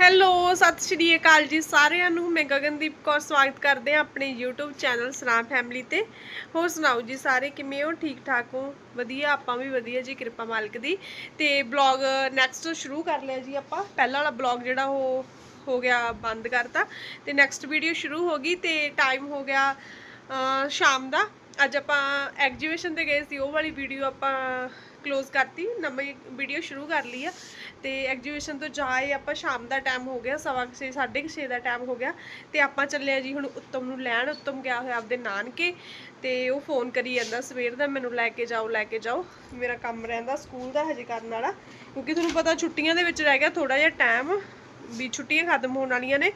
Hello, ਸਤਿ ਸ਼੍ਰੀ ਅਕਾਲ ਜੀ ਸਾਰਿਆਂ ਨੂੰ। ਮੈਂ ਗਗਨਦੀਪ ਕੌਰ ਸਵਾਗਤ ਕਰਦੇ ਹਾਂ ਆਪਣੇ YouTube ਚੈਨਲ ਸਰਾਂ ਫੈਮਿਲੀ ਤੇ। ਹੋਰ ਸੁਣਾਓ ਜੀ ਸਾਰੇ, ਕਿਵੇਂ ਹੋ? ਠੀਕ ਠਾਕ ਹੋ? ਵਧੀਆ? ਆਪਾਂ ਵੀ ਵਧੀਆ ਜੀ, ਕਿਰਪਾ ਮਾਲਕ ਦੀ। ਤੇ ਬਲੌਗ ਨੈਕਸਟ ਸ਼ੁਰੂ ਕਰ ਲਿਆ ਜੀ ਆਪਾਂ। ਪਹਿਲਾ ਵਾਲਾ ਬਲੌਗ ਜਿਹੜਾ ਉਹ ਹੋ ਗਿਆ ਬੰਦ ਕਰਤਾ। ਤੇ ਨੈਕਸਟ ਵੀਡੀਓ ਸ਼ੁਰੂ ਹੋ ਗਈ ਤੇ ਟਾਈਮ ਹੋ ਗਿਆ ਸ਼ਾਮ ਦਾ। ਅੱਜ ਆਪਾਂ ਐਗਜੀਬਿਸ਼ਨ ਤੇ ਗਏ ਸੀ, ਉਹ ਵਾਲੀ ਵੀਡੀਓ ਆਪਾਂ ਕਲੋਜ਼ ਕਰਤੀ। ਨਵੀਂ ਵੀਡੀਓ ਸ਼ੁਰੂ ਕਰ ਲਈ ਆ। ਤੇ ਐਗਜੀਬਿਸ਼ਨ ਤੋਂ ਜਾਏ ਆਪਾਂ ਸ਼ਾਮ ਦਾ ਟਾਈਮ ਹੋ ਗਿਆ, ਸਵਾ 6 6:30 ਦਾ ਟਾਈਮ ਹੋ ਗਿਆ ਤੇ ਆਪਾਂ ਚੱਲੇ ਆ ਜੀ ਹੁਣ ਉੱਤਮ ਨੂੰ ਲੈਣ, ਉੱਤਮ ਗਿਆ ਹੋਇਆ ਆਪਦੇ ਨਾਨਕੇ ਤੇ ਉਹ ਫੋਨ ਕਰੀ ਜਾਂਦਾ ਸਵੇਰ ਦਾ, ਮੈਨੂੰ ਲੈ ਕੇ ਜਾਓ, ਲੈ ਕੇ ਜਾਓ। ਮੇਰਾ ਕੰਮ ਰਹਿੰਦਾ ਸਕੂਲ ਦਾ ਹਜੇ ਕਰਨ ਵਾਲਾ, ਕਿਉਂਕਿ ਤੁਹਾਨੂੰ ਪਤਾ ਛੁੱਟੀਆਂ ਦੇ ਵਿੱਚ ਰਹਿ ਗਿਆ ਥੋੜਾ ਜਿਹਾ ਟਾਈਮ ਵੀ ਛੁੱਟੀਆਂ ਖਤਮ ਹੋਣ ਵਾਲੀਆਂ ਨੇ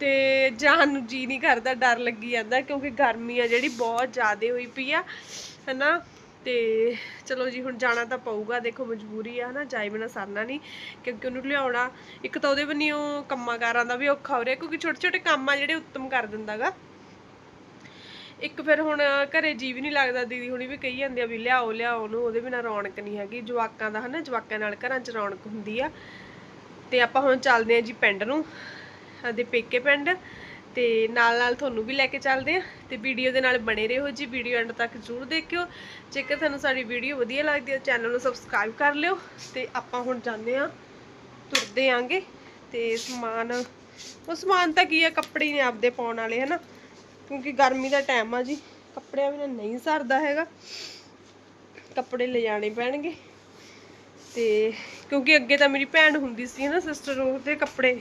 ਤੇ ਜਾਣ ਨੂੰ ਜੀ ਨਹੀਂ ਕਰਦਾ, ਡਰ ਲੱਗੀ ਜਾਂਦਾ ਕਿਉਂਕਿ ਗਰਮੀ ਆ ਜਿਹੜੀ ਬਹੁਤ ਜ਼ਿਆਦਾ ਹੋਈ ਪਈ ਆ, ਹਨਾ? ਤੇ ਚਲੋ ਜੀ, ਹੁਣ ਜਾਣਾ ਤਾਂ ਪਊਗਾ। ਦੇਖੋ, ਮਜਬੂਰੀ ਆ ਹਨਾ ਜਾਈ ਬਿਨਾ ਸਰਨਾ ਨਹੀਂ, ਕਿਉਂਕਿ ਉਹਨੂੰ ਲਿਆਉਣਾ, ਇੱਕ ਤਾਂ ਉਹਦੇ ਬੰਨਿਓ ਕੰਮਾਂ ਕਾਰਾਂ ਦਾ ਵੀ ਔਖਾ ਹੋ ਰਿਹਾ, ਕਿਉਂਕਿ ਛੋਟੇ ਛੋਟੇ ਕੰਮ ਆ ਜਿਹੜੇ ਉੱਤਮ ਕਰ ਦਿੰਦਾਗਾ ਇੱਕ ਫਿਰ ਹੁਣ ਘਰੇ ਜੀ ਵੀ ਨਹੀਂ ਲੱਗਦਾ, ਦੀਦੀ ਹੁਣੀ ਵੀ ਕਹੀ ਜਾਂਦੇ ਆ ਵੀ ਲਿਆਓ ਲਿਆਓ ਉਹਨੂੰ, ਉਹਦੇ ਬਿਨਾ ਰੌਣਕ ਨਹੀਂ ਹੈਗੀ। ਜਵਾਕਾਂ ਦਾ ਹਨਾ, ਜਵਾਕਾਂ ਨਾਲ ਘਰਾਂ 'ਚ ਰੌਣਕ ਹੁੰਦੀ ਆ। ਤੇ ਆਪਾਂ ਹੁਣ ਚੱਲਦੇ ਆ ਜੀ ਪਿੰਡ ਨੂੰ ਦੇ ਪੇਕੇ ਪਿੰਡ। ਤੇ ਨਾਲ ਨਾਲ ਤੁਹਾਨੂੰ ਵੀ ਲੈ ਕੇ ਚੱਲਦੇ ਆ ਤੇ ਵੀਡੀਓ ਦੇ ਨਾਲ ਬਣੇ ਰਹੋ ਜੀ, ਵੀਡੀਓ ਐਂਡ ਤੱਕ ਜ਼ਰੂਰ ਦੇਖਿਓ। ਜੇਕਰ ਤੁਹਾਨੂੰ ਸਾਡੀ ਵੀਡੀਓ ਵਧੀਆ ਲੱਗਦੀ ਹੈ, ਚੈਨਲ ਨੂੰ ਸਬਸਕ੍ਰਾਈਬ ਕਰ ਲਿਓ ਤੇ ਆਪਾਂ ਹੁਣ ਜਾਂਦੇ ਆ ਤੁਰਦੇ ਆਂਗੇ ਤੇ ਸਮਾਨ, ਉਹ ਸਮਾਨ ਤਾਂ ਕੀ ਆ ਕੱਪੜੇ ਹੀ ਨੇ ਆਪਦੇ ਪਾਉਣ ਵਾਲੇ, ਹਨਾ? ਕਿਉਂਕਿ ਗਰਮੀ ਦਾ ਟਾਈਮ ਆ ਜੀ, ਕੱਪੜਿਆਂ ਬਿਨਾਂ ਨਹੀਂ ਸਰਦਾ ਹੈਗਾ। ਕੱਪੜੇ ਲਿਜਾਣੇ ਪੈਣਗੇ। ਤੇ ਕਿਉਂਕਿ ਅੱਗੇ ਤਾਂ ਮੇਰੀ ਭੈਣ ਹੁੰਦੀ ਸੀ ਨਾ ਸਿਸਟਰ ਉਹਦੇ ਕੱਪੜੇ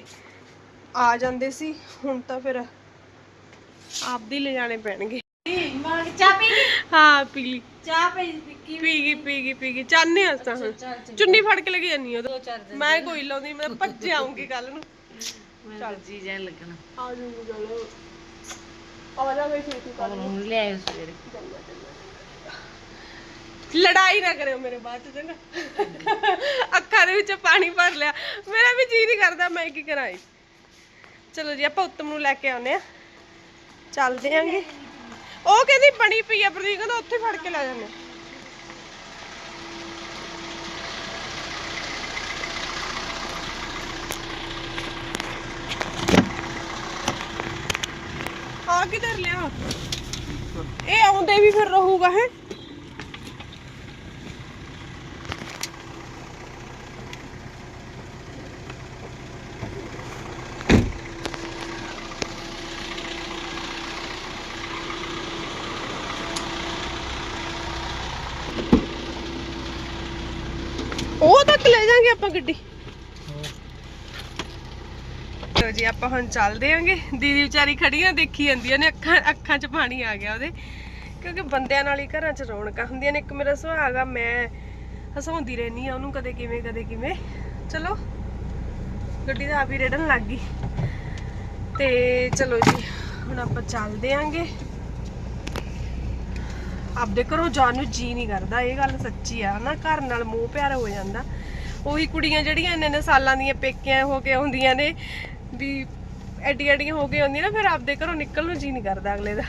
ਆ ਜਾਂਦੇ ਸੀ ਹੁਣ ਤਾਂ ਫਿਰ ਆਪਦੀ ਲੈ ਜਾਣੇ ਪੈਣਗੇ। ਮਾਂ ਚਾਹ ਪੀ ਲਈ? ਹਾਂ ਪੀ ਲਈ। ਚਾਹ ਪੀ ਪੀ ਪੀ ਗਈ ਪੀ ਗਈ ਪੀ ਗਈ। ਚਾਹਨੇ ਆ ਤਾਂ। ਹੁਣ ਚੁੰਨੀ ਫੜ ਕੇ ਲੈ ਕੇ ਜਾਨੀ ਉਹਦੇ ਦੋ ਚਾਰ ਦਿਨ। ਮੈਂ ਕੋਈ ਲਾਉਂਦੀ ਮੈਂ ਭੱਜ ਆਉਂਗੀ ਕੱਲ ਨੂੰ। ਚੱਲ ਜੀ ਜਾਣ ਲੱਗਣਾ। ਆ ਜੂਗੀ ਚਲੋ। ਆ ਜਾ ਗਈ ਛੇਤੀ ਕਰ ਹੁਣ ਲੈ ਆਇਓ ਸਵੇਰੇ। ਲੜਾਈ ਨਾ ਕਰਿਓ ਮੇਰੇ ਬਾਅਦ ਚ ਚੰਗਾ। ਅੱਖਾਂ ਦੇ ਵਿੱਚ ਪਾਣੀ ਭਰ ਲਿਆ। ਮੇਰਾ ਵੀ ਜੀ ਨਹੀਂ ਕਰਦਾ ਮੈਂ ਕੀ ਕਰਾਂ। ਚਲੋ ਜੀ, ਆਪਾਂ ਉੱਤਮ ਨੂੰ ਲੈ ਕੇ ਆਉਂਦੇ ਆ ਚੱਲਦੇ ਆਂਗੇ। ਉਹ ਕਹਿੰਦੀ ਬਣੀ ਪਈ ਆ ਪ੍ਰਦੀਪ, ਕਹਿੰਦਾ ਉੱਥੇ ਫੜ ਕੇ ਲੈ ਜਾਂਦੇ ਆ। ਆ ਕਿਧਰ ਲਿਆ? ਇਹ ਆਉਂਦੇ ਵੀ ਫਿਰ ਰਹੂਗਾ, ਹੈ? ਉਹ ਤੱਕ ਲੈ ਜਾਾਂਗੇ ਆਪਾਂ ਗੱਡੀ। ਚਲੋ ਜੀ, ਆਪਾਂ ਹੁਣ ਚੱਲਦੇ ਆਂਗੇ ਦੀਦੀ ਵਿਚਾਰੀ ਖੜੀਆਂ ਦੇਖੀ ਜਾਂਦੀਆਂ ਨੇ, ਅੱਖਾਂ ਅੱਖਾਂ 'ਚ ਪਾਣੀ ਆ ਗਿਆ ਉਹਦੇ। ਕਿਉਂਕਿ ਬੰਦਿਆਂ ਨਾਲ ਹੀ ਘਰਾਂ 'ਚ ਰੌਣਕਾਂ ਹੁੰਦੀਆਂ ਨੇ। ਇੱਕ ਮੇਰਾ ਸੁਹਾਗ ਆ ਮੈਂ ਹਸਾਉਂਦੀ ਰਹਿਨੀ ਆ ਉਹਨੂੰ ਕਦੇ ਕਿਵੇਂ ਕਦੇ ਕਿਵੇਂ। ਚਲੋ, ਗੱਡੀ ਦਾ ਆਪ ਹੀ ਰੇੜਨ ਲੱਗ ਗਈ। ਤੇ ਚਲੋ ਜੀ, ਹੁਣ ਆਪਾਂ ਚੱਲਦੇ ਆਂਗੇ ਆਪਦੇ ਘਰੋਂ ਜਾਣ ਨੂੰ ਜੀ ਨਹੀਂ ਕਰਦਾ, ਇਹ ਗੱਲ ਸੱਚੀ ਆ ਨਾ ਘਰ ਨਾਲ ਮੋਹ ਪਿਆਰ ਹੋ ਜਾਂਦਾ। ਉਹੀ ਕੁੜੀਆਂ ਜਿਹੜੀਆਂ ਇੰਨੇ ਇੰਨੇ ਸਾਲਾਂ ਦੀਆਂ ਪੇਕਿਆਂ ਹੋ ਕੇ ਆਉਂਦੀਆਂ ਨੇ, ਵੀ ਐਡੀ ਐਡੀਆਂ ਹੋ ਕੇ ਆਉਂਦੀਆਂ ਨਾ, ਫਿਰ ਆਪਦੇ ਘਰੋਂ ਨਿਕਲ ਨੂੰ ਜੀ ਨਹੀਂ ਕਰਦਾ ਅਗਲੇ ਦਾ।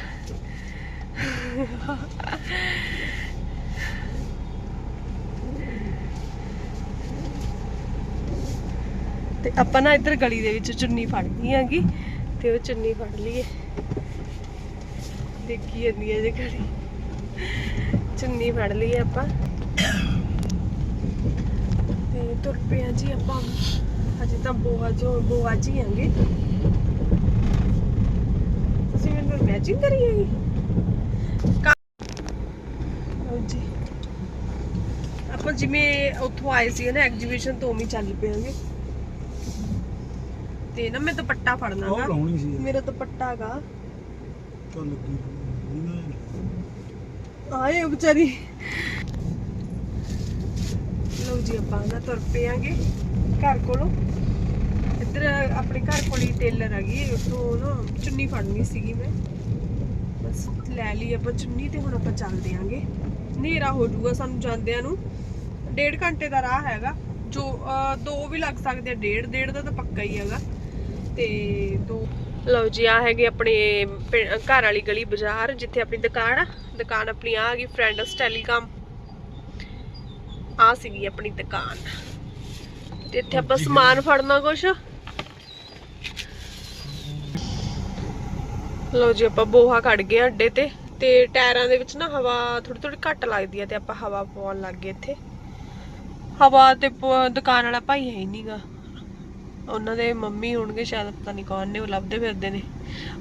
ਤੇ ਆਪਾਂ ਨਾ ਇੱਧਰ ਗਲੀ ਦੇ ਵਿੱਚ ਚੁੰਨੀ ਫੜ ਹੈਗੀ, ਤੇ ਉਹ ਚੁੰਨੀ ਫੜ ਲਈਏ। ਦੇਖੀ ਜਾਂਦੀ ਹੈ ਜੇ ਗਲੀ। ਚੁੰਨੀ ਫੜ ਲਈ ਆਪਾਂ। ਤੇ ਤੁਰ ਪਏ ਆ ਜੀ ਆਪਾਂ। ਹਜੇ ਤਾਂ ਬੋਹਾ ਜੋ ਬੋਹਾ ਜੀ ਆਂਗੇ। ਤੁਸੀਂ ਮੈਨੂੰ ਮੈਚਿੰਗ ਕਰੀ ਹੈਗੀ ਜੀ। ਆਪਾਂ ਜਿਵੇਂ ਉੱਥੋਂ ਆਏ ਸੀ ਨਾ ਐਗਜੀਬਿਸ਼ਨ ਤੋਂ ਵੀ ਚੱਲ ਪਿਆਂਗੇ ਤੇ ਨਾ ਮੈਂ ਦੁਪੱਟਾ ਫੜਨਾ ਉਹ ਗਾ। ਲਾਉਣੀ ਸੀ। ਮੇਰਾ ਦੁਪੱਟਾ ਗਾ। ਚੱਲ ਲੱਗੀ। ਆਏ ਵਿਚਾਰੀ। ਲਓ ਜੀ, ਆਪਾਂ ਨਾ ਤੁਰ ਪਿਆਂਗੇ ਘਰ ਕੋਲੋਂ। ਇੱਧਰ ਆਪਣੇ ਘਰ ਕੋਲ ਹੀ ਟੇਲਰ ਹੈਗੀ ਉੱਥੋਂ ਨਾ ਚੁੰਨੀ ਫੜਨੀ ਸੀਗੀ ਮੈਂ। ਬਸ ਲੈ ਲਈ ਆਪਾਂ ਚੁੰਨੀ ਤੇ ਹੁਣ ਆਪਾਂ ਚੱਲਦੇ ਆਂਗੇ। ਹਨੇਰਾ ਹੋ ਜਾਊਗਾ ਸਾਨੂੰ ਜਾਂਦਿਆਂ ਨੂੰ। ਡੇਢ ਘੰਟੇ ਦਾ ਰਾਹ ਹੈਗਾ। ਜੋ ਦੋ ਵੀ ਲੱਗ ਸਕਦੇ ਆ, ਡੇਢ ਡੇਢ ਦਾ ਤਾਂ ਪੱਕਾ ਹੀ ਹੈਗਾ। ਤੇ ਦੋ ਲਓ ਜੀ ਆਹ ਹੈਗੇ ਆਪਣੇ ਘਰ ਵਾਲੀ ਗਲੀ ਬਾਜ਼ਾਰ ਜਿੱਥੇ ਆਪਣੀ ਦੁਕਾਨ ਆ। ਦੁਕਾਨ ਆਪਣੀ ਆ ਗਈ ਫਰੈਂਡਸ ਟੈਲੀਕਾਮ। ਆ ਸੀਗੀ ਆਪਣੀ ਦੁਕਾਨ। ਇੱਥੇ ਆਪਾਂ ਸਮਾਨ ਫੜਨਾ ਕੁਛ। ਲਓ ਜੀ ਆਪਾਂ ਬੋਹਾ ਕੱਢ ਗਏ ਅੱਡੇ ਤੇ। ਤੇ ਟਾਇਰਾਂ ਦੇ ਵਿੱਚ ਨਾ ਹਵਾ ਥੋੜੀ ਥੋੜੀ ਘੱਟ ਲੱਗਦੀ ਆ ਤੇ ਆਪਾਂ ਹਵਾ ਪਾਉਣ ਲੱਗ ਗਏ ਇੱਥੇ। ਹਵਾ ਤੇ ਦੁਕਾਨ ਵਾਲਾ ਭਾਈ ਹੈ ਹੀ ਨਹੀਂਗਾ ਉਹਨਾਂ ਦੇ ਮੰਮੀ ਹੋਣਗੇ ਸ਼ਾਇਦ, ਪਤਾ ਨਹੀਂ ਕੌਣ ਨੇ, ਉਹ ਲੱਭਦੇ ਫਿਰਦੇ ਨੇ।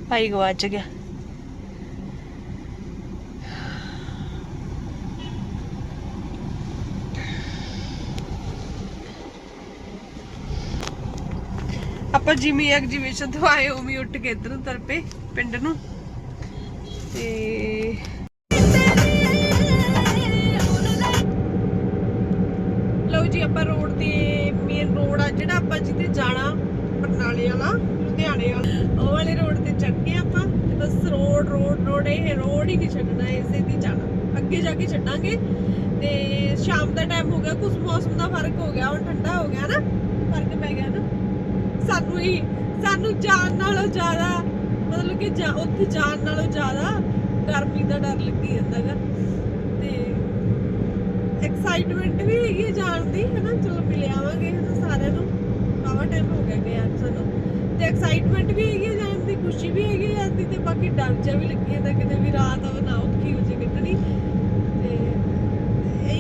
ਭਾਈ ਗਵਾਚ ਗਿਆ। ਆਪਾਂ ਜਿਵੇਂ ਐਗਜੀਬਿਸ਼ਨ ਤੋਂ ਆਏ ਉਮੀ ਉੱਠ ਕੇ ਇਧਰ ਨੂੰ ਤੁਰ ਪਿੰਡ ਨੂੰ। ਤੇ ਅੱਗੇ ਜਾ ਕੇ ਛੱਡਾਂਗੇ। ਤੇ ਸ਼ਾਮ ਦਾ ਟਾਈਮ ਹੋ ਗਿਆ ਕੁਝ ਮੌਸਮ ਦਾ ਫ਼ਰਕ ਹੋ ਗਿਆ, ਹੁਣ ਠੰਡਾ ਹੋ ਗਿਆ ਨਾ, ਫ਼ਰਕ ਪੈ ਗਿਆ ਨਾ। ਸਾਨੂੰ ਹੀ ਸਾਨੂੰ ਜਾਣ ਨਾਲੋਂ ਜ਼ਿਆਦਾ, ਮਤਲਬ ਕਿ ਉੱਥੇ ਜਾਣ ਨਾਲੋਂ ਜ਼ਿਆਦਾ ਗਰਮੀ ਦਾ ਡਰ ਲੱਗੀ ਜਾਂਦਾਗਾ ਤੇ ਐਕਸਾਈਟਮੈਂਟ ਵੀ ਹੈਗੀ ਹੈ ਜਾਣ ਦੀ, ਹਨਾ? ਚਲੋ ਮਿਲ ਆਵਾਂਗੇ ਹਨਾ ਸਾਰਿਆਂ ਨੂੰ। ਕਾਵਾ ਟਾਈਮ ਹੋ ਗਿਆ ਗਿਆ ਸਾਨੂੰ। ਤੇ ਐਕਸਾਈਟਮੈਂਟ ਵੀ ਹੈਗੀ ਹੈ ਜਾਣ ਦੀ, ਖੁਸ਼ੀ ਵੀ ਹੈਗੀ ਹੈ ਜਾਣ ਤੇ ਬਾਕੀ ਡਰ ਜਿਹਾ ਵੀ ਲੱਗੀ ਜਾਂਦਾ ਕਿਤੇ ਵੀ ਰਾਤ ਆਵੇ ਨਾ, ਔਖੀ ਹੋ ਜੇ ਕੱਢਣੀ।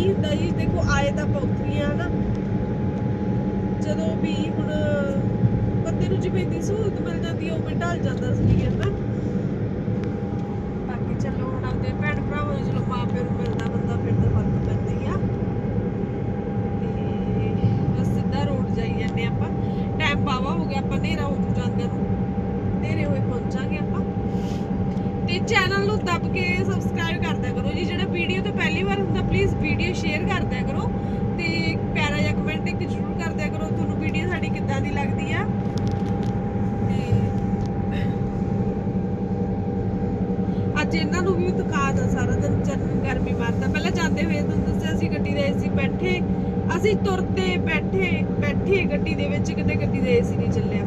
ਇਹੀ ਹੁੰਦਾ ਜੀ, ਦੇਖੋ ਆਏ ਤਾਂ ਆਪਾਂ ਉੱਥੇ ਹੀ ਆ ਹਨਾ ਜਦੋਂ ਵੀ ਹੁਣ, ਬੰਦੇ ਨੂੰ ਜਿਵੇਂ ਦੀ ਸਹੂਲਤ ਮਿਲ ਜਾਂਦੀ ਹੈ ਉਹ ਢਲ ਜਾਂਦਾ ਸੀ ਹਨਾ ਬਾਕੀ ਚਲੋ ਹੁਣ ਆਪਦੇ ਭੈਣ ਭਰਾਵਾਂ ਨੂੰ ਚਲੋ ਮਾਂ ਪਿਓ ਨੂੰ ਮਿਲਦਾ ਬੰਦਾ ਫਿਰ ਤਾਂ ਫ਼ਰਕ ਪੈਂਦਾ ਹੀ ਆ ਤੇ ਬਸ ਸਿੱਧਾ ਰੋਡ ਜਾਈ ਜਾਂਦੇ ਆਪਾਂ ਟਾਈਮ ਬਾਵਾ ਹੋ ਗਿਆ ਆਪਾਂ ਨੇਰਾ ਹੋ ਜੂ ਜਾਂਦੇ ਨੂੰ ਨੇਰੇ ਹੋਏ ਪਹੁੰਚਾਂਗੇ ਆਪਾਂ ਤੇ ਚੈਨਲ ਨੂੰ ਦੱਬ ਕੇ ਸਬਸਕ੍ਰਾਈਬ ਕਰ ਦਿਆ ਕਰੋ ਜੀ ਜਿਹੜਾ ਵੀਡੀਓ ਤੋਂ ਪਹਿਲੀ ਵਾਰ ਹੁੰਦਾ ਪਲੀਜ਼ ਵੀਡੀਓ ਸ਼ੇਅਰ ਕਰ ਦਿਆ ਕਰੋ ਤੇ ਪਿਆਰਾ ਜਿਹਾ ਕਮੈਂਟ ਇੱਕ ਜ਼ਰੂਰ ਕਰ ਦਿਆ ਕਰੋ ਤੁਹਾਨੂੰ ਵੀਡੀਓ ਸਾਡੀ ਕਿੱਦਾਂ ਦੀ ਲੱਗਦੀ ਆ ਤੇ ਅੱਜ ਇਹਨਾਂ ਨੂੰ ਵੀ ਦਿਖਾ ਦਾ ਸਾਰਾ ਦਿਨ ਚੰਨ ਗਰਮੀ ਮਾਰਦਾ। ਪਹਿਲਾਂ ਜਾਂਦੇ ਹੋਏ ਤੁਹਾਨੂੰ ਦੱਸਿਆ ਸੀ ਗੱਡੀ ਦੇ ਏਸੀ ਬੈਠੇ, ਅਸੀਂ ਤੁਰਦੇ ਬੈਠੇ ਬੈਠੇ ਗੱਡੀ ਦੇ ਵਿੱਚ ਕਿਤੇ ਗੱਡੀ ਦੇ ਏਸੀ ਨਹੀਂ ਚੱਲਿਆ।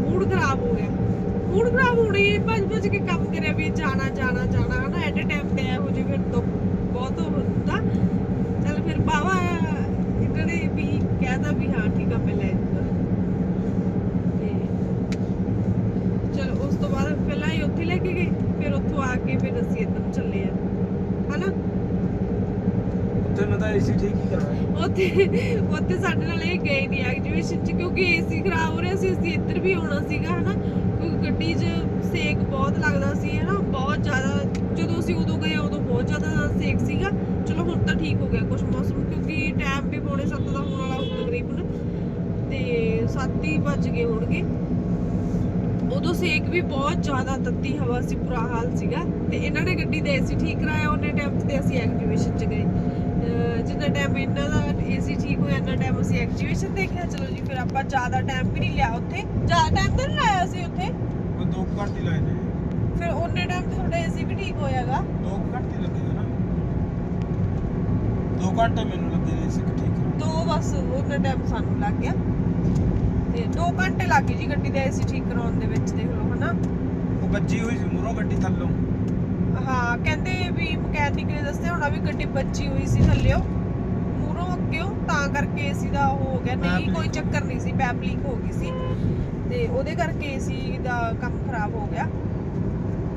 ਮੂਡ ਖਰਾਬ ਹੋ ਗਿਆ। ਮੂਡ ਖਰਾਬ ਹੋਣੀ ਭੱਜ ਭੱਜ ਕੇ ਕੰਮ ਕਰਿਆ ਵੀ ਜਾਣਾ ਜਾਣਾ ਜਾਣਾ। ਹਨਾ ਐਟ ਟਾਈਮ ਤੇ ਇਹੋ ਜਿਹੇ ਫਿਰ ਦੁੱਖ ਬਹੁਤ ਹੁੰਦਾ ਚੱਲ ਫਿਰ ਬਾਵਾ ਇਹਨਾਂ ਨੇ ਵੀ ਕਹਿਤਾ ਵੀ ਹਾਂ ਠੀਕ ਆ ਮੈਂ ਲੈ ਜਾਊਂਗਾ ਤੇ ਚਲੋ ਉਸ ਤੋਂ ਬਾਅਦ ਪਹਿਲਾਂ ਹੀ ਉੱਥੇ ਲੈ ਕੇ ਗਏ ਫਿਰ ਉੱਥੋਂ ਆ ਕੇ ਫਿਰ ਅਸੀਂ ਇੱਧਰ ਨੂੰ ਚੱਲੇ ਆ ਹਨਾ ਉੱਥੇ ਮੈਂ ਤਾਂ ਏਸੀ ਠੀਕ ਹੀ ਕਰਾਇਆ। ਉੱਥੇ ਉੱਥੇ ਸਾਡੇ ਨਾਲ ਇਹ ਗਏ ਨਹੀਂ ਐਗਜੀਬਿਸ਼ਨ ਚ ਕਿਉਂਕਿ ਏਸੀ ਖਰਾਬ ਹੋ ਰਿਹਾ ਸੀ, ਅਸੀਂ ਇੱਧਰ ਵੀ ਆਉਣਾ ਸੀਗਾ, ਹਨਾ। ਕਿਉਂਕਿ ਗੱਡੀ 'ਚ ਸੇਕ ਬਹੁਤ ਲੱਗਦਾ ਸੀ, ਹਨਾ। ਬਹੁਤ ਜ਼ਿਆਦਾ, ਜਦੋਂ ਅਸੀਂ ਉਦੋਂ ਗਏ, ਉਦੋਂ ਬਹੁਤ ਜ਼ਿਆਦਾ ਸੇਕ ਸੀਗਾ। ਚਲੋ ਹੁਣ ਤਾਂ ਠੀਕ ਹੋ ਗਿਆ ਕੁਝ ਮੌਸਮ, ਕਿਉਂਕਿ ਟਾਈਮ ਵੀ ਪੌਣੇ 7 ਦਾ ਹੋਣ ਵਾਲਾ ਹੁਣ ਤਕਰੀਬਨ। ਤੇ 7 ਹੀ ਵੱਜ ਗਏ ਹੋਣਗੇ। ਉਦੋਂ ਸੇਕ ਵੀ ਬਹੁਤ ਜ਼ਿਆਦਾ ਤੱਤੀ ਹਵਾ ਸੀ, ਬੁਰਾ ਹਾਲ ਸੀਗਾ। ਤੇ ਇਹਨਾਂ ਨੇ ਗੱਡੀ ਦਾ ਏਸੀ ਠੀਕ ਕਰਾਇਆ, ਉਹਨੇ ਟਾਈਮ ਤੇ ਅਸੀਂ ਐਗਜੀਬਿਸ਼ਨ 'ਚ ਗਏ। ਜਿੰਨਾ ਟਾਈਮ ਇਹਨਾਂ ਦਾ ਏਸੀ ਠੀਕ ਹੋਇਆ ਇੰਨਾ ਟਾਈਮ ਅਸੀਂ ਐਗਜੀਬਿਸ਼ਨ ਦੇਖਿਆ ਚਲੋ ਜੀ ਫਿਰ ਆਪਾਂ ਜ਼ਿਆਦਾ ਟਾਈਮ ਵੀ ਨਹੀਂ ਲਿਆ ਉੱਥੇ। ਜ਼ਿਆਦਾ ਟਾਈਮ ਤਾਂ ਨਹੀਂ ਲਾਇਆ ਸੀ ਉੱਥੇ। ਉਹ ਦੋ ਕੁ ਘੰਟੇ ਲਾਏ ਨੇ। ਫਿਰ ਉਹਨੇ ਟਾਈਮ ਤੇ ਤੁਹਾਡਾ ਏਸੀ ਵੀ ਠੀਕ ਹੋਇਆਗਾ। ਦੋ ਕੁ ਘੰਟੇ ਲੱਗੇ ਨੇ ਨਾ। ਦੋ ਘੰਟੇ ਮੈਨੂੰ ਲੱਗੇ ਨੇ ਏਸੀ ਠੀਕ ਦੋ ਬਸ ਉਹਨਾਂ ਟਾਈਮ ਸਾਨੂੰ ਲੱਗ ਗਿਆ। ਤੇ 2 ਘੰਟੇ ਲੱਗ ਗਏ ਜੀ ਗੱਡੀ ਦਾ ਏਸੀ ਠੀਕ ਕਰਾਉਣ ਦੇ ਵਿੱਚ ਦੇਖ ਲਓ ਹਨਾ। ਉਹ ਵੱਜੀ ਹੋਈ ਸੀ ਮੂਰੋਂ ਗੱਡੀ ਥੱਲੋਂ। ਹਾਂ ਕਹਿੰਦੇ ਵੀ ਮਕੈਨਿਕ ਨੇ ਦੱਸਿਆ ਹੋਣਾ ਵੀ ਗੱਡੀ ਵੱਜੀ ਹੋਈ ਸੀ ਥੱਲਿਓ। ਮੂਰੋਂ ਅੱਗਿਓ ਤਾਂ ਕਰਕੇ ਏਸੀ ਦਾ ਉਹ ਹੋ ਗਿਆ। ਨਹੀਂ ਕੋਈ ਚੱਕਰ ਨਹੀਂ ਸੀ ਪੈਪ ਲੀਕ ਹੋ ਗਈ ਸੀ। ਤੇ ਉਹਦੇ ਕਰਕੇ ਏਸੀ ਦਾ ਕੰਮ ਖਰਾਬ ਹੋ ਗਿਆ।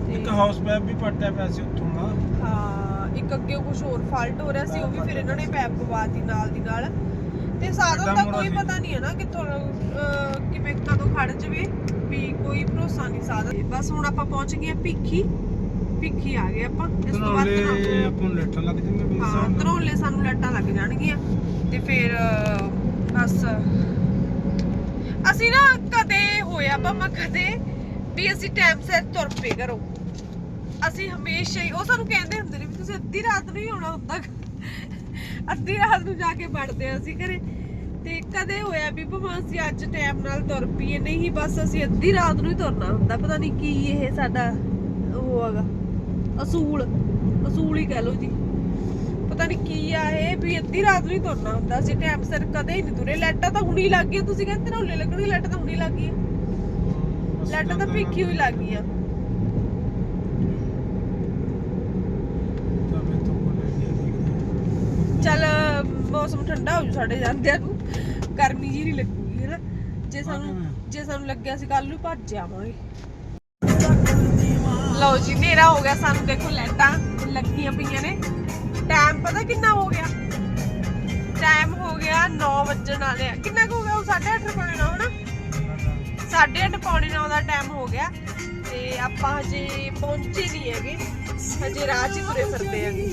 ਇੱਕ ਹਾਊਸ ਪੈਪ ਵੀ ਪੱਟਿਆ ਪਿਆ ਸੀ ਉੱਥੋਂ ਦਾ ਹਾਂ ਇੱਕ ਅੱਗੇ ਕੁਝ ਹੋਰ ਫਾਲਟ ਹੋ ਰਿਹਾ ਸੀ ਉਹ ਵੀ ਫਿਰ ਇਹਨਾਂ ਨੇ ਪੈਪ ਪਵਾਤੀ ਨਾਲ ਦੀ ਨਾਲ। ਤੇ ਸਾਧਨ ਦਾ ਕੋਈ? ਪਤਾ ਨਹੀਂ ਹੈ ਨਾ ਕਿੱਥੋਂ ਕਿਵੇਂ ਕਦੋਂ ਖੜ ਜਵੇ ਵੀ ਕੋਈ ਭਰੋਸਾ ਨਹੀਂ ਸਾਧਨ ਬਸ ਹੁਣ ਆਪਾਂ ਪਹੁੰਚ ਗਏ ਆ ਭਿੱਖੀ। ਭਿੱਖੀ ਆ ਗਏ ਆਪਾਂ ਇਸ ਤੋਂ ਬਾਅਦ ਧਨੌਲੇ ਆਪਾਂ ਨੂੰ ਲੈਟਾਂ ਲੱਗ ਜਾਣਗੀਆਂ ਮੇਰੇ ਹਾਂ ਹਿਸਾਬ ਨਾਲ ਧਨੌਲੇ ਸਾਨੂੰ ਲੱਟਾਂ ਲੱਗ ਜਾਣਗੀਆਂ ਤੇ ਫਿਰ ਅਹ, ਬਸ। ਅਸੀਂ ਨਾ ਕਦੇ ਹੋਇਆ ਭਾਵੇਂ ਕਦੇ ਵੀ ਅਸੀਂ ਟਾਈਮ ਸਿਰ ਤੁਰ ਪਏ ਕਰੋ ਅਸੀਂ ਹਮੇਸ਼ਾ ਹੀ ਉਹ ਸਾਨੂੰ ਕਹਿੰਦੇ ਹੁੰਦੇ ਨੇ ਵੀ ਤੁਸੀਂ ਅੱਧੀ ਰਾਤ ਨੂੰ ਹੀ ਆਉਣਾ ਹੁੰਦਾ। ਅੱਧੀ ਰਾਤ ਨੂੰ ਜਾ ਕੇ ਵੜਦੇ ਆ ਅਸੀਂ ਘਰੇ। ਤੇ ਕਦੇ ਹੋਇਆ ਵੀ ਭਾਵੇਂ ਅਸੀਂ ਅੱਜ ਟਾਈਮ ਨਾਲ ਤੁਰ ਪਈਏ। ਨਹੀਂ ਬਸ ਅਸੀਂ ਅੱਧੀ ਰਾਤ ਨੂੰ ਹੀ ਤੁਰਨਾ ਹੁੰਦਾ। ਪਤਾ ਨਹੀਂ ਕੀ ਇਹ ਸਾਡਾ ਉਹ ਹੈਗਾ। ਅਸੂਲ ਅਸੂਲ ਹੀ ਕਹਿ ਲਓ ਜੀ। ਪਤਾ ਨਹੀਂ ਕੀ ਆ ਇਹ ਵੀ ਅੱਧੀ ਰਾਤ ਨੂੰ ਹੀ ਤੁਰਨਾ ਹੁੰਦਾ ਅਸੀਂ ਟਾਈਮ ਸਿਰ ਕਦੇ ਹੀ ਨਹੀਂ ਤੁਰੇ। ਲੈਟਾਂ ਤਾਂ ਹੁਣੀ ਲੱਗ ਗਈਆਂ। ਤੁਸੀਂ ਕਹਿੰਦੇ ਨਾ ਲੱਗਣੀ ਲੈਟ ਤਾਂ ਹੁਣੀ ਲੱਗ ਅਸੀਂ ਲੈਟ ਤਾਂ ਭਿੱਖੀ ਹੋਈ ਲੱਗ ਦੇਖਦੇ ਹਾਂ। ਚੱਲ ਮੌਸਮ ਠੰਡਾ ਹੋ ਜੂ ਸਾਡੇ ਜਾਂਦਿਆਂ ਨੂੰ। ਗਰਮੀ ਜੀ ਨਹੀਂ ਲੱਗੂਗੀ ਹੈਨਾ। ਜੇ ਸਾਨੂੰ ਜੇ ਸਾਨੂੰ ਲੱਗਿਆ ਸੀ ਕੱਲ ਨੂੰ ਭੱਜ ਜਾਵਾਂਗੇ ਲਓ ਜੀ, ਹਨੇਰਾ ਹੋ ਗਿਆ ਸਾਨੂੰ, ਦੇਖੋ ਲਾਈਟਾਂ ਲੱਗੀਆਂ ਪਈਆਂ ਨੇ। ਟਾਈਮ ਪਤਾ ਕਿੰਨਾ ਹੋ ਗਿਆ? ਟਾਈਮ ਹੋ ਗਿਆ 9 ਵੱਜਣ ਵਾਲੇ ਆ। ਕਿੰਨਾ ਕੁ ਹੋ ਗਿਆ? ਉਹ 8:30 ਪੌਣੇ 9 ਹਨਾ? 8:30 ਪੌਣੇ 9 ਦਾ ਟਾਈਮ ਹੋ ਗਿਆ। ਤੇ ਆਪਾਂ ਹਜੇ ਪਹੁੰਚੇ ਨਹੀਂ ਹੈਗੇ। ਹਜੇ ਰਾਹ 'ਚ ਤੁਰੇ ਫਿਰਦੇ ਹੈਗੇ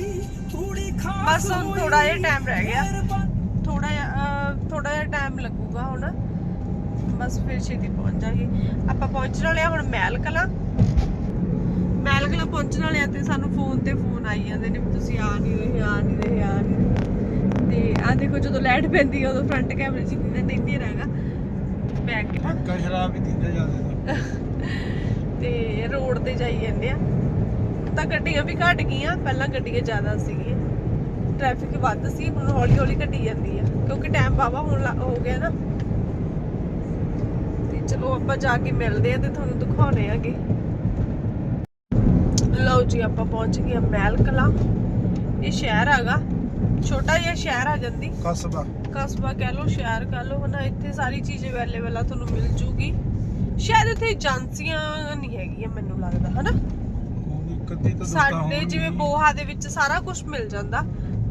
ਬਸ ਹੁਣ ਥੋੜਾ ਜਿਹਾ ਟਾਈਮ ਰਹਿ ਗਿਆ। ਥੋੜਾ ਜਿਹਾ ਥੋੜਾ ਜਿਹਾ ਟਾਈਮ ਲੱਗੂਗਾ ਹੁਣ। ਬਸ ਫਿਰ ਛੇਤੀ ਪਹੁੰਚ ਜਾਗੇ। ਆਪਾਂ ਪਹੁੰਚਣ ਵਾਲੇ ਆ ਹੁਣ ਮਹਿਲ ਕਲਾਂ। ਕਲਾਂ ਪਹੁੰਚਣ ਵਾਲੇ ਆ ਤੇ ਸਾਨੂੰ ਫੋਨ ਤੇ ਫੋਨ ਆਈ ਜਾਂਦੇ ਨੇ ਵੀ ਤੁਸੀਂ ਆ ਨਹੀਂ ਰਹੇ ਆ ਨਹੀਂ ਰਹੇ ਆ ਨਹੀਂ ਤੇ ਆ ਦੇਖੋ ਜਦੋਂ ਲਾਈਟ ਪੈਂਦੀ ਆ ਉਦੋਂ ਫਰੰਟ ਕੈਮਰੇ 'ਚ ਦਿਖਦਾ ਨਹੀਂ ਰਹੇਗਾ ਬੈਕ ਪੱਕਾ ਸ਼ਰਾਬ ਹੀ ਦਿੰਦਾ ਜਾਂਦੇ ਤੇ। ਰੋਡ ਤੇ ਜਾਈ ਜਾਂਦੇ ਆ। ਤਾਂ ਗੱਡੀਆਂ ਵੀ ਘਟ ਗਈਆਂ ਪਹਿਲਾਂ ਗੱਡੀਆਂ ਜ਼ਿਆਦਾ ਸੀਗੀਆਂ। ਟ੍ਰੈਫਿਕ ਵੱਧ ਸੀ ਹੁਣ ਹੌਲੀ ਹੌਲੀ ਘਟੀ ਜਾਂਦੀ ਆ। ਕਿਉਂਕਿ ਟਾਈਮ ਵਾਵਾ ਹੁਣ ਹੋ ਗਿਆ ਨਾ। ਤੇ ਚਲੋ ਆਪਾਂ ਜਾ ਕੇ ਮਿਲਦੇ ਆ ਤੇ ਤੁਹਾਨੂੰ ਦਿਖਾਉਣੇ ਆਗੇ। ਜੀ ਆਪਾਂ ਪਹੁੰਚ ਗਏ ਮਹਿਲ ਕਲਾਂ ਇਹ ਸ਼ਹਿਰ ਹੈਗਾ। ਛੋਟਾ ਜਿਹਾ ਸ਼ਹਿਰ ਆ ਜਾਂਦੀ ਕਸਬਾ। ਕਸਬਾ ਕਹਿ ਲਓ ਸ਼ਹਿਰ ਕਹਿ ਲਓ ਹਨਾ ਇੱਥੇ ਸਾਰੀ ਚੀਜ਼ ਅਵੇਲੇਬਲ ਆ ਤੁਹਾਨੂੰ ਮਿਲ ਜੂਗੀ। ਸ਼ਾਇਦ ਇੱਥੇ ਏਜੰਸੀਆਂ ਨਹੀਂ ਹੈਗੀਆਂ ਮੈਨੂੰ ਲੱਗਦਾ ਹਨਾ? ਸਾਡੇ ਜਿਵੇਂ ਬੋਹਾ ਦੇ ਵਿੱਚ ਸਾਰਾ ਕੁਝ ਮਿਲ ਜਾਂਦਾ।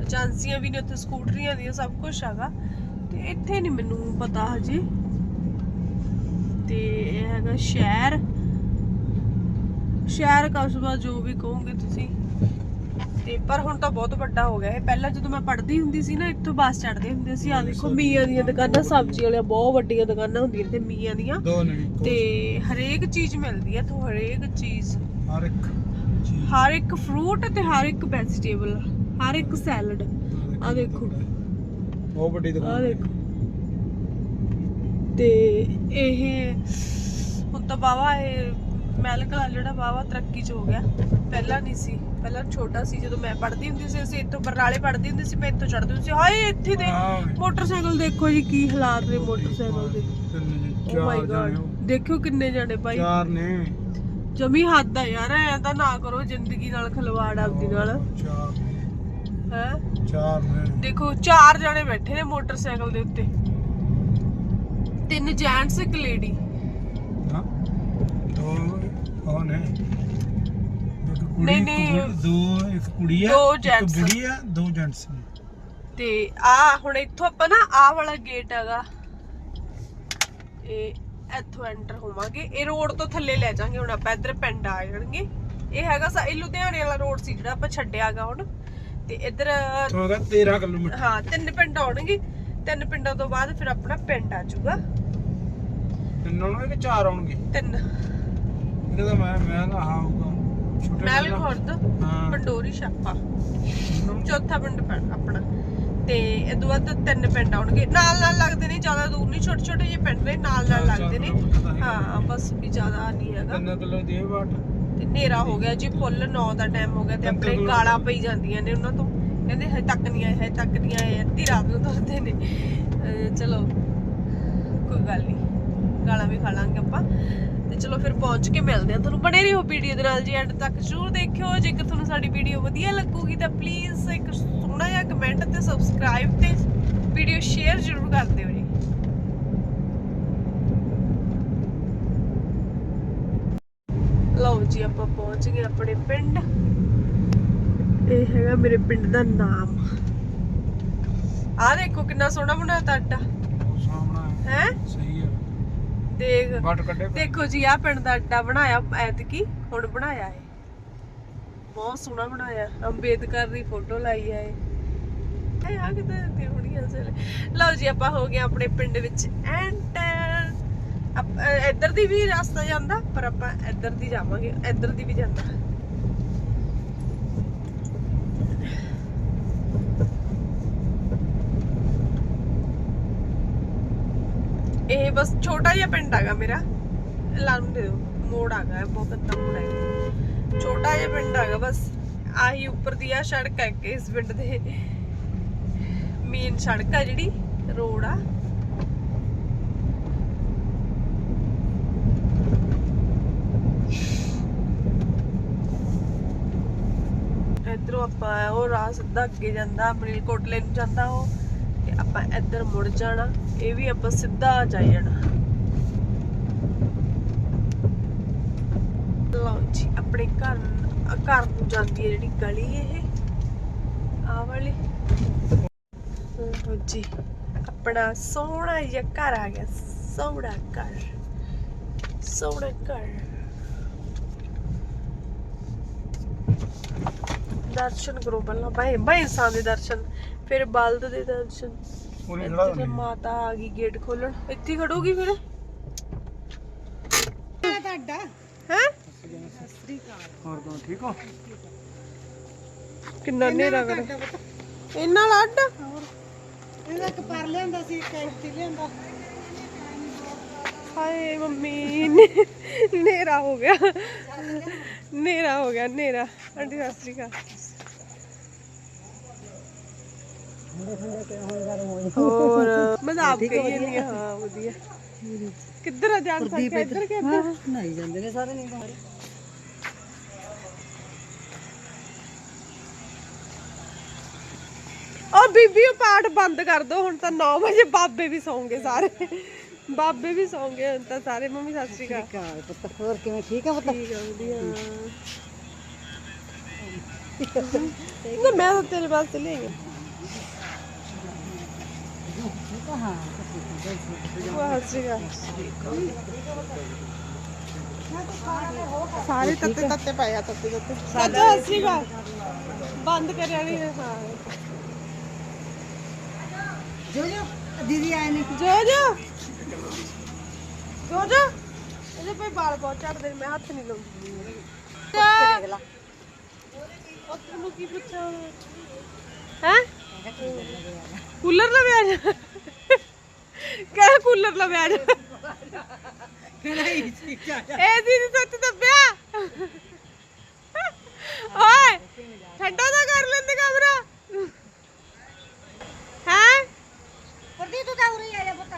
ਏਜੰਸੀਆਂ ਵੀ ਨੇ ਉੱਥੇ ਸਕੂਟਰੀਆਂ ਦੀਆਂ ਸਭ ਕੁਝ ਹੈਗਾ। ਤੇ ਇੱਥੇ ਨਹੀਂ ਮੈਨੂੰ ਪਤਾ ਹਜੇ। ਤੇ ਇਹ ਹੈਗਾ ਸ਼ਹਿਰ। ਸ਼ਹਿਰ ਕਸਬਾ ਜੋ ਵੀ ਕਹੋਗੇ ਤੁਸੀਂ। ਤੇ ਪਰ ਹੁਣ ਤਾਂ ਬਹੁਤ ਵੱਡਾ ਹੋ ਗਿਆ ਇਹ। ਪਹਿਲਾਂ ਜਦੋਂ ਮੈਂ ਪੜ੍ਹਦੀ ਹੁੰਦੀ ਸੀ ਨਾ ਇੱਥੋਂ ਬੱਸ ਚੜ੍ਹਦੇ ਹੁੰਦੇ ਸੀ। ਆ ਦੇਖੋ ਮੀਆਂ ਦੀਆਂ ਦੁਕਾਨਾਂ ਸਬਜ਼ੀ ਵਾਲੀਆਂ ਬਹੁਤ ਵੱਡੀਆਂ ਦੁਕਾਨਾਂ ਹੁੰਦੀਆਂ ਤੇ ਮੀਆਂ ਦੀਆਂ। ਤੇ ਹਰੇਕ ਚੀਜ਼ ਮਿਲਦੀ ਹੈ ਇੱਥੋਂ ਹਰੇਕ ਚੀਜ਼। ਹਰ ਇੱਕ ਹਰ ਇੱਕ ਫਰੂਟ ਤੇ ਹਰ ਇੱਕ ਵੈਜੀਟੇਬਲ ਹਰ ਇੱਕ ਸੈਲਡ ਆ ਦੇਖੋ। ਬਹੁਤ ਵੱਡੀ ਆ ਦੁਕਾਨ ਦੇਖੋ। ਤੇ ਇਹ ਹੁਣ ਤਾਂ ਬਾਵਾ ਇਹ ਮੈਲਕਲਾ ਜਿਹੜਾ ਬਾਵਾ ਤਰੱਕੀ ਚ ਹੋ ਗਿਆ। ਪਹਿਲਾਂ ਨਹੀਂ ਸੀ। ਪਹਿਲਾਂ ਛੋਟਾ ਸੀ ਜਦੋਂ ਮੈਂ ਪੜ੍ਹਦੀ ਹੁੰਦੀ ਸੀ ਅਸੀਂ ਇੱਥੋਂ ਬਰਨਾਲੇ ਪੜ੍ਹਦੀ ਹੁੰਦੀ ਸੀ ਮੈਂ ਇੱਥੋਂ ਚੜ੍ਹਦੀ ਹੁੰਦੀ ਸੀ। ਹਾਏ ਇੱਥੇ ਦੇ। ਮੋਟਰਸਾਈਕਲ ਦੇਖੋ ਜੀ ਕੀ ਹਾਲਾਤ ਨੇ ਮੋਟਰਸਾਈਕਲ ਦੇ। ਓ ਮਾਈ ਗॉड ਹੋ। ਦੇਖਿਓ ਕਿੰਨੇ ਜਾਣੇ ਭਾਈ ਚਾਰ ਨੇ। ਜਮੀ ਹੱਦ ਆ ਯਾਰ ਐ ਤਾਂ ਨਾ ਕਰੋ ਜ਼ਿੰਦਗੀ ਨਾਲ ਖਲਵਾੜ ਆਪਦੀ ਨਾਲ। ਹੈ? ਚਾਰ ਨੇ। ਦੇਖੋ ਚਾਰ ਜਣੇ ਬੈਠੇ ਨੇ ਮੋਟਰਸਾਈਕਲ ਦੇ ਉੱਤੇ। ਤਿੰਨ ਜੈਂਟਸ ਇੱਕ ਲੇਡੀ ਹਾਂ। ਦੋ ਉਹ ਨੇ ਇੱਕ ਕੁੜੀ ਨਹੀਂ, ਇੱਕ ਨਹੀਂ। ਬੁੜੀ- ਦੋ ਇੱਕ ਕੁੜੀ ਆ ਦੋ ਇੱਕ gents। ਬੁੜੀ ਆ ਦੋ ਜੈਂਟਸ ਨੇ। ਤੇ ਆ ਹੁਣ ਇੱਥੋਂ ਆਪਾਂ ਨਾ ਆ ਵਾਲਾ ਗੇਟ ਹੈਗਾ। ਇਹ ਇੱਥੋਂ ਐਂਟਰ ਹੋਵਾਂਗੇ। ਇਹ ਰੋਡ ਤੋਂ ਥੱਲੇ ਲੈ ਜਾਾਂਗੇ ਹੁਣ ਆਪਾਂ ਇੱਧਰ ਪਿੰਡ ਆ ਜਾਣਗੇ। ਇਹ ਹੈਗਾ ਸਾ ਇਹ ਲੁਧਿਆਣੇ ਵਾਲਾ ਰੋਡ ਸੀ ਜਿਹੜਾ ਆਪਾਂ ਛੱਡਿਆਗਾ ਹੁਣ। ਤੇ ਇੱਧਰ ਤੋਂ ਹੈਗਾ 13 ਕਿਲੋਮੀਟਰ। ਹਾਂ ਤਿੰਨ ਪਿੰਡ ਆਉਣਗੇ। ਤਿੰਨ ਪਿੰਡਾਂ ਤੋਂ ਬਾਅਦ ਫਿਰ ਆਪਣਾ ਪਿੰਡ ਆ ਜਾਊਗਾ। ਤਿੰਨ ਆਉਣਗੇ ਕਿ ਚਾਰ ਆਉਣਗੇ? ਤਿੰਨ। ਇਹਦਾ ਤਾਂ ਮੈਂ ਮੈਂ ਨਾ ਆਊਗਾ ਛੋਟੇ ਪਿੰਡ ਆ। ਖੁਰਦ ਹਾਂ। ਪੰਡੋਰੀ ਛਾਪਾ। ਚੌਥਾ ਪਿੰਡ ਪੈਣਾ ਆਪਣਾ। ਤੇ ਤੋਂ ਬਾਅਦ ਤਿੰਨ ਪਿੰਡ ਆਉਣਗੇ। ਨਾਲ ਨਾਲ ਲੱਗਦੇ ਨੇ ਜ਼ਿਆਦਾ ਦੂਰ ਨਹੀਂ ਛੋਟੇ ਛੋਟੇ ਜਿਹੇ ਪਿੰਡ ਨੇ ਨਾਲ ਨਾਲ ਲੱਗਦੇ ਨੇ। ਹਾਂ ਬਸ ਵੀ ਜ਼ਿਆਦਾ ਨਹੀਂ ਹੈਗਾ। ਤਿੰਨ ਕਿਲੋ ਦੀ ਬਾਟ ਤੇ ਹਨੇਰਾ ਹੋ ਗਿਆ ਜੀ ਫੁੱਲ 9 ਦਾ ਟਾਈਮ ਹੋ ਗਿਆ ਤੇ ਆਪਣੇ। ਗਾਲਾਂ ਪਈ ਜਾਂਦੀਆਂ ਨੇ ਉਹਨਾਂ ਤੋਂ। ਕਹਿੰਦੇ ਹਜੇ ਤੱਕ ਨਹੀਂ ਆਏ ਹਜੇ ਤੱਕ ਨਹੀਂ ਆਏ ਅੱਧੀ ਰਾਤ ਨੂੰ ਤੁਰਦੇ ਨੇ। ਅਹ ਚਲੋ ਕੋਈ ਗੱਲ ਨਹੀਂ। ਗਾਲਾਂ ਵੀ ਖਾ ਲਾਂਗੇ ਆਪਾਂ। ਤੇ ਚਲੋ ਫਿਰ ਪਹੁੰਚ ਕੇ ਮਿਲਦੇ ਆ ਤੁਹਾਨੂੰ ਬਣੇ ਰਹੋ ਵੀਡੀਓ ਦੇ ਨਾਲ ਜੀ ਐਂਡ ਤੱਕ ਜ਼ਰੂਰ ਦੇਖਿਓ। ਜੇਕਰ ਤੁਹਾਨੂੰ ਸਾਡੀ ਵੀਡੀਓ ਵਧੀਆ ਲੱਗੂਗੀ ਤਾਂ ਪਲੀਜ਼ ਇੱਕ ਸੋਹਣਾ ਜਿਹਾ ਕਮੈਂਟ ਤੇ ਸਬਸਕ੍ਰਾਈਬ ਤੇ ਵੀਡੀਓ ਸ਼ੇਅਰ ਜ਼ਰੂਰ ਕਰ ਦਿਓ ਜੀ। ਲਓ ਜੀ ਆਪਾਂ ਪਹੁੰਚ ਗਏ ਆਪਣੇ ਪਿੰਡ। ਇਹ ਹੈਗਾ ਮੇਰੇ ਪਿੰਡ ਦਾ ਨਾਮ। ਆਹ ਦੇਖੋ ਕਿੰਨਾ ਸੋਹਣਾ ਬਣਾਤਾ ਸਾਹਮਣਾ ਹੈ? ਸਹੀ ਹੈ ਦੇਖ। ਕੱਢੇ। ਦੇਖੋ ਜੀ ਆਹ ਪਿੰਡ ਦਾ ਅੱਡਾ ਬਣਾਇਆ ਐਤਕੀ ਹੁਣ ਬਣਾਇਆ ਹੈ ਬਹੁਤ ਸੋਹਣਾ ਬਣਾਇਆ। ਅੰਬੇਦਕਰ ਦੀ ਫੋਟੋ ਲਾਈ ਹੈ ਇਹ। ਆ ਕਿਤੇ ਤੇ ਹੋਣੀ ਅਸਲ। ਲਓ ਜੀ ਆਪਾਂ ਹੋ ਗਏ ਆਪਣੇ ਪਿੰਡ ਵਿੱਚ ਐਂਟਰ। ਇੱਧਰ ਦੀ ਵੀ ਰਸਤਾ ਜਾਂਦਾ ਪਰ ਆਪਾਂ ਇੱਧਰ ਦੀ ਜਾਵਾਂਗੇ। ਇੱਧਰ ਦੀ ਵੀ ਜਾਂਦਾ। ਇਹ ਬਸ ਛੋਟਾ ਜਿਹਾ ਪਿੰਡ ਹੈਗਾ ਮੇਰਾ। ਲਾਉਣ ਦੇ ਦਿਓ ਮੋੜ ਆ ਬਹੁਤ ਅੱਧਾ ਮੋੜ ਹੈ ਛੋਟਾ ਜਿਹਾ ਪਿੰਡ ਹੈਗਾ ਬਸ। ਆਹੀ ਉੱਪਰ ਦੀ ਆ ਸੜਕ ਹੈ ਇਸ ਪਿੰਡ ਦੇ। ਮੇਨ ਸੜਕ ਆ ਜਿਹੜੀ ਰੋਡ ਆ। ਇਧਰੋਂ ਆਪਾਂ ਉਹ ਰਾਹ ਸਿੱਧਾ ਅੱਗੇ ਜਾਂਦਾ ਮਰੀਲਕੋਟਲੇ ਨੂੰ ਜਾਂਦਾ ਉਹ। ਤੇ ਆਪਾਂ ਇੱਧਰ ਮੁੜ ਜਾਣਾ, ਇਹ ਵੀ ਆਪਾਂ ਸਿੱਧਾ ਜਾਈ ਜਾਣਾ। ਲਓ ਜੀ, ਆਪਣੇ ਘਰ ਘਰ ਨੂੰ ਜਾਂਦੀ ਹੈ ਜਿਹੜੀ ਗਲੀ ਇਹ। ਆ ਵਾਲੀ। ਲਓ ਜੀ, ਆਪਣਾ ਸੋਹਣਾ ਜਿਹਾ ਘਰ ਆ ਗਿਆ, ਸੋਹਣਾ ਘਰ। ਸੋਹਣਾ ਘਰ। ਦਰਸ਼ਨ ਕਰੋ ਪਹਿਲਾਂ। ਭਾਈ ਬਾਈ ਇਨਸਾਨ ਦੇ ਦਰਸ਼ਨ। ਫਿਰ ਬਲਦ ਦੇ ਦਰਸ਼ਨ। ਉਹਨੇ ਖੜਾ ਇੱਥੇ ਮਾਤਾ ਆ ਗਈ ਗੇਟ ਖੋਲਣ। ਇੱਥੇ ਹੀ ਖੜੂਗੀ ਫਿਰ? ਤੁਹਾਡਾ? ਹੈ? ਹੋਰ ਕੌਣ ਠੀਕ ਹੋ? ਕਿੰਨਾ ਹਨੇਰਾ ਕਰ ਇਹਨਾਂ ਨਾਲ ਅੱਡ? ਇਹਦਾ ਇੱਕ ਪਰ ਲਿਆਂਦਾ ਸੀ ਇੱਕ ਇੱਥੇ ਲਿਆਂਦਾ। ਹਾਏ ਮੰਮੀ ਨੇ- ਹਨੇਰਾ ਹੋ ਗਿਆ। ਹਨੇਰਾ ਹੋ ਗਿਆ ਹਨੇਰਾ। ਆਂਟੀ ਸਤਿ ਸ਼੍ਰੀ ਅਕਾਲ। ਹੋਰ ਮੈਂ ਤਾਂ ਆਪ ਕਹੀ ਜਾਂਦੀ ਹਾਂ ਹਾਂ ਵਧੀਆ ਕਿੱਧਰ ਆ ਜਾਣ ਸਕਦਾ ਇੱਧਰ ਕਿ ਇੱਧਰ ਨਹੀਂ ਜਾਂਦੇ ਨੇ ਸਾਰੇ ਨਹੀਂ ਬਾਹਰ ਉਹ ਬੀਬੀ ਉਹ ਪਾਠ ਬੰਦ ਕਰ ਦੋ ਹੁਣ ਤਾਂ 9 ਵਜੇ ਬਾਬੇ ਵੀ ਸੌਂਗੇ ਸਾਰੇ ਬਾਬੇ ਵੀ ਸੌਂਗੇ ਹੁਣ ਤਾਂ ਸਾਰੇ ਮੰਮੀ ਸਤਿ ਸ਼੍ਰੀ ਅਕਾਲ ਕਾਲ ਪੁੱਤ ਹੋਰ ਕਿਵੇਂ ਠੀਕ ਆ ਪੁੱਤ ਠੀਕ ਆ ਵਧੀਆ ਨਾ ਮੈਂ ਤਾਂ ਤੇਰੇ ਵਾਸਤੇ ਲੈ ਗਈ ਹਾਂ ਵਾਹ ਸੀਗਾ ਸਾਰੇ ਤੱਤੇ ਤੱਤੇ ਪਏ ਆ ਤੱਤੇ ਤੱਤੇ ਸਾਡਾ ਸੀਗਾ ਬੰਦ ਕਰਿਆ ਨਹੀਂ ਹਾਂ ਜੋ ਜੋ ਦੀਦੀ ਆਏ ਨੇ ਜੋ ਜੋ ਜੋ ਜੋ ਇਹਦੇ ਪੇ ਬਾਲ ਬਹੁਤ ਚੜਦੇ ਨੇ ਮੈਂ ਹੱਥ ਨਹੀਂ ਲਾਉਂਦੀ ਦੇਖ ਲਾ ਉਹ ਤੁਹਾਨੂੰ ਕੀ ਪੁੱਛਾਂ ਹੈ ਕੂਲਰ ਦਾ ਵਿਆਜ ਕਹਿ ਕੂਲਰ ਦਾ ਵਿਆਜ ਨਹੀਂ ਠੀਕ ਆ ਇਹ ਦੀਦੀ ਸੱਚ ਦੱਬਿਆ। ਓਏ ਠੰਡਾ ਤਾਂ ਕਰ ਲੈਂਦੇ ਕਮਰਾ। ਹੈ? ਪਰਦੀ ਤੂੰ ਤਾਂ ਉਰੇ ਆ ਜਾ ਪੁੱਤ।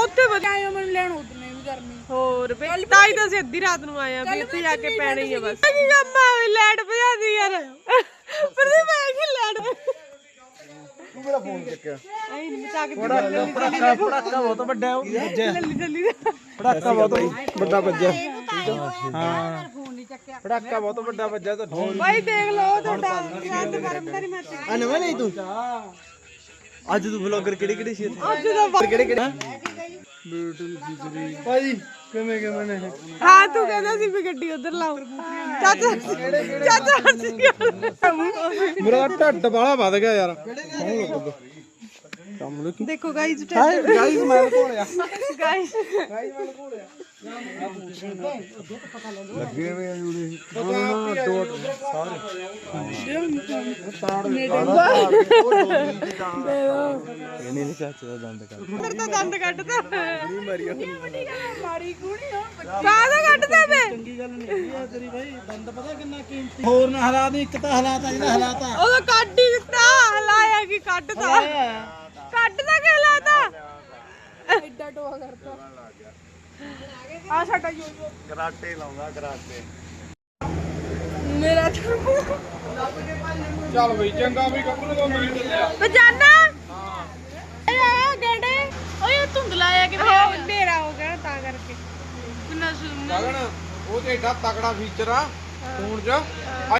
ਉੱਥੇ ਵਧੀਆ ਆਇਓ ਮੈਨੂੰ ਲੈਣ ਉਤਨੇ ਵੀ ਗਰਮੀ। ਹੋਰ ਬੇ ਤਾਈ ਤਾਂ ਅਸੀਂ ਅੱਧੀ ਰਾਤ ਨੂੰ ਆਏ ਆ ਵੀ ਇੱਥੇ ਜਾ ਕੇ ਪੈਣਾ ਹੀ ਆ ਬਸ। ਕੀ ਕੰਮ ਆ ਵੀ ਲਾਈਟ ਭਜਾਦੀ ਯਾਰ। ਪਰ ਤੇ ਮੈਂ ਕੀ ਲਾਈਟ ਤੂੰ ਮੇਰਾ ਫੋਨ ਚੱਕਿਆ। ਨਹੀਂ ਮਚਾ ਕੇ ਪੜਾਕਾ ਪੜਾਕਾ ਬਹੁਤ ਵੱਡਾ ਉਹ। ਵੱਜਿਆ ਜਲਦੀ ਜਲਦੀ ਪੜਾਕਾ ਬਹੁਤ ਵੱਡਾ ਵੱਜਿਆ। ਹਾਂ ਫੋਨ ਨਹੀਂ ਚੱਕਿਆ। ਪੜਾਕਾ ਬਹੁਤ ਵੱਡਾ ਵੱਜਿਆ ਤਾਂ ਫੋਨ ਭਾਈ ਦੇਖ ਲਓ ਤੁਹਾਡਾ ਗਰਮ ਤੇਰੀ ਮੈਂ ਆ ਨਵਾਂ ਨਹੀਂ ਤੂੰ? ਅੱਜ ਤੂੰ ਵਲੌਗਰ ਕਿਹੜੇ ਕਿਹੜੇ ਸੀ ਇੱਥੇ ਅੱਜ ਦਾ ਕਿਹੜੇ ਕਿਹੜੇ? ਬਿਊਟੀ ਖਿਚੜੀ ਭਾਈ ਕਿਵੇਂ ਕਿਵੇਂ ਨੇ? ਹਾਂ ਤੂੰ ਕਹਿੰਦਾ ਸੀ ਵੀ ਗੱਡੀ ਉਧਰ ਲਾਓ। ਚਾਚਾ ਚਾਚਾ ਮੇਰਾ ਢੱਡ ਬਾਲਾ ਵੱਧ ਗਿਆ ਯਾਰ। ਕੰਮ ਲੋ ਦੇਖੋ ਗਾਈਜ਼ ਹਾਏ ਗਾਈਸ ਮੈਂ ਕੋਲਿਆ ਗਾਈਜ਼ ਲੱਗੇ ਆ ਜੁੜੇ ਹਾਂ ਦੋ ਸਾਰੇ। ਇਹਨੇ ਨਹੀਂ ਚਾਚਾ ਦਾ ਦੰਦ ਕਰ ਫਿਰ ਤਾਂ ਦੰਦ ਕੱਢਦਾ। ਨਹੀਂ ਮਰੀ ਮਾੜੀ ਕੁੜੀ ਹੋ ਕਾਹਦਾ ਕੱਢਦਾ ਵੇ ਚੰਗੀ ਗੱਲ ਨਹੀਂ ਹੈ ਤੇਰੀ ਭਾਈ ਦੰਦ ਪਤਾ ਕਿੰਨਾ ਕੀਮਤੀ। ਹੋਰ ਨਾ ਹਾਲਾਤ ਇੱਕ ਤਾਂ ਹਾਲਾਤ ਆ ਜਿਹੜਾ ਹਾਲਾਤ। ਆ ਉਹਦਾ ਕੱਢ ਹੀ ਦਿੱਤਾ। ਹਲਾਇਆ ਕੀ ਕੱਢਦਾ? ਕੱਢਦਾ ਕਿ ਹਲਾਤਾ? ਐਡਾ ਟੋਆ ਕਰਤਾ। ਆ ਸਾਡਾ ਯੋ ਯੋ ਕਰਾਟੇ ਲਾਉਂਦਾ ਕਰਾਟੇ। ਮੇਰਾ ਚੱਲ ਬਈ ਚੰਗਾ ਵੀ ਕੱਪੜੇ ਕੋ ਮਿਲ ਚੱਲਿਆ। ਬਜਾਨਾ ਹਾਂ। ਆਇਆ ਗੇੜੇ। ਓਏ ਧੁੰਦਲਾ ਆ ਕਿ ਹਨੇਰਾ ਹੋ ਗਿਆ ਨਾ ਤਾਂ ਕਰਕੇ। ਕਿੰਨਾ ਸੁਣਨਾ ਗਗਨ ਉਹ ਤੇ ਏਡਾ ਤਕੜਾ ਫੀਚਰ ਆ। ਫੋਨ 'ਚ।